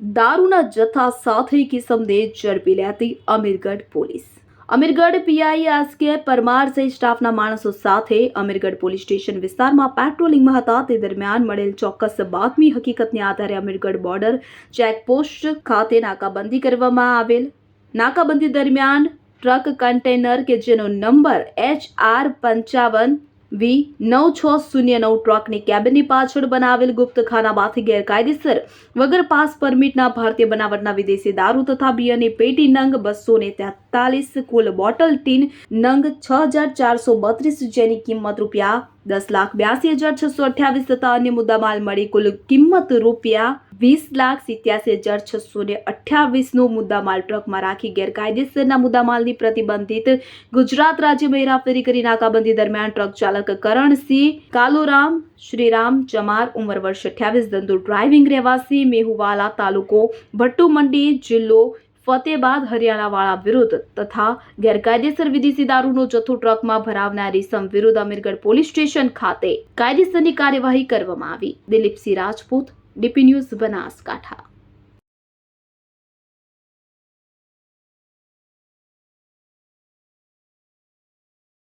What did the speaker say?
દારૂના જથ્થા સાથે કિસમને ઝડપી લેતી અમીરગઢ પોલીસ. અમીરગઢ પીઆઈ આસકે પરમાર સહિત સ્ટાફના માણસો સાથે અમીરગઢ પોલીસ સ્ટેશન વિસ્તારમાં પેટ્રોલિંગમાં હતા. તે દરમિયાન મળેલ ચોક્કસ બાતમી હકીકતને આધારે અમીરગઢ બોર્ડર ચેકપોસ્ટ ખાતે નાકાબંધી કરવામાં આવેલ. નાકાબંધી દરમિયાન ટ્રક કન્ટેનર કે જેનો નંબર એચ આર પંચાવન વી નવ છ શૂન્ય નવ ટ્રકની કેબિનની પાછળ બનાવેલ ગુપ્તખાનામાંથી ગેરકાયદેસર વગર પાસ પરમિટના ભારતીય બનાવટના વિદેશી દારૂ તથા બિયરની પેટી નંગ બસો ને તેતાલીસ કુલ બોટલ ટીન નંગ છ હજાર ચારસો બત્રીસ જેની કિંમત રૂપિયા દસ લાખ બ્યાસી હજાર છસો અઠ્યાવીસ તથા અન્ય મુદ્દામાલ મળી. કુલ કિંમત રૂપિયા વીસ લાખ સિત્યાસી હજાર છસો ને અઠ્યાવીસનો મુદ્દામાલ ટ્રકમાં રાખી ગેરકાયદેસરના મુદ્દામાલની પ્રતિબંધિત ગુજરાત રાજ્યમાં હેરાફેરી કરી નાકાબંધી દરમિયાન ટ્રક ચાલક કરણસિંહ, કાલુરામ, શ્રીરામ, ચમાર, ઉંમર વર્ષ અઠ્યાવીસ ધંધુ ડ્રાઇવિંગ રહેવાસી, મેહુવાલા તાલુકો ભટ્ટુ મંડી જિલ્લો ફતેબાદ હરિયાણાવાળા વિરુદ્ધ તથા ગેરકાયદેસર વિદેશી દારૂનો જથ્થો ટ્રકમાં ભરાવનારી સમ વિરુદ્ધ અમીરગઢ પોલીસ સ્ટેશન ખાતે કાયદેસરની કાર્યવાહી કરવામાં આવી. Dilipsinh Rajput, DP news Banaskantha.